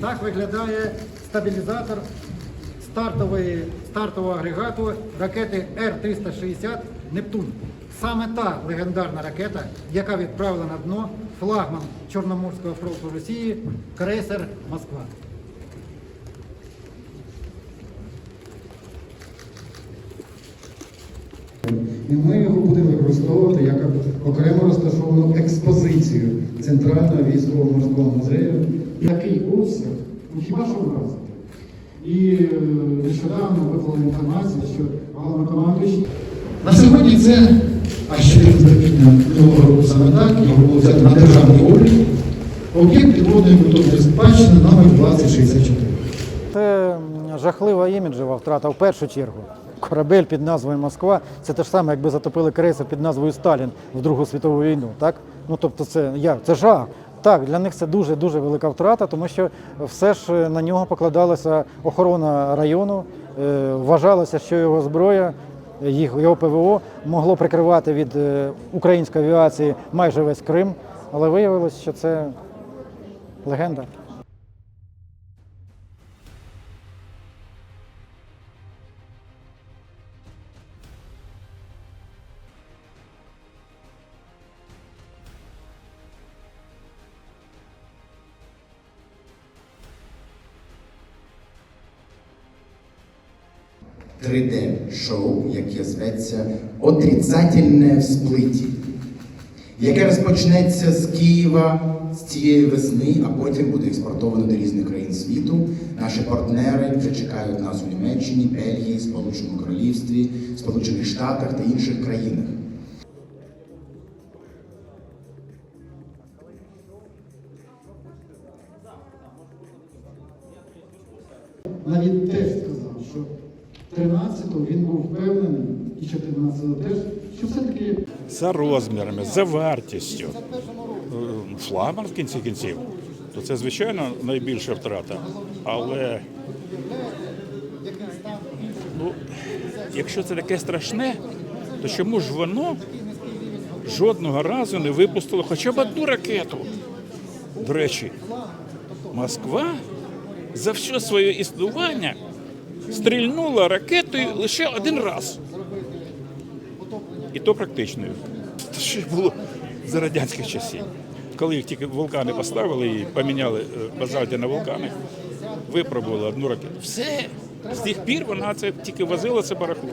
Так виглядає стабілізатор стартового агрегату ракети Р-360 Нептун. Саме та легендарна ракета, яка відправила на дно флагман Чорноморського флоту Росії крейсер Москва. І ми його будемо використовувати як окремо розташовану експозицію Центрального військово-морського музею. Такий обсяг, ну хіба що вразити. І е, нещодавно виклала інформацію, що головнокомандуючий на сьогодні це, а ще терпіння року саме так, його було взято на державний облік, об'єкт підводної культурної спадщини номер 2064. Це жахлива іміджева втрата в першу чергу. Корабель під назвою Москва це те ж саме, якби затопили крейсер під назвою Сталін в Другу світову війну. Так? Ну тобто, це як? Це жах. Так, для них це дуже дуже велика втрата, тому що все ж на нього покладалася охорона району. Е, Вважалося, що його зброя, їх його ПВО могло прикривати від е, української авіації майже весь Крим, але виявилось, що це легенда. – 3D-шоу, яке зветься Отрицательне всплиті, яке розпочнеться з Києва з цієї весни, а потім буде експортовано до різних країн світу. Наші партнери вже чекають нас у Німеччині, Бельгії, Сполученому Королівстві, Сполучених Штатах та інших країнах. навіть теж сказав, що 13-го він був впевнений, і 14-го теж, що все-таки за розмірами, за вартістю. Е, Флагман в кінці кінців, то це звичайно найбільша втрата. Але ну, якщо це таке страшне, то чому ж воно жодного разу не випустило хоча б одну ракету? До речі, Москва за все своє існування стрільнула ракетою лише один раз. І то практичною. Це ще було за радянських часів. Коли їх тільки вулкани поставили і поміняли е, базальти на вулкани, випробували одну ракету. Все. З тих пір вона це тільки возила це барахло.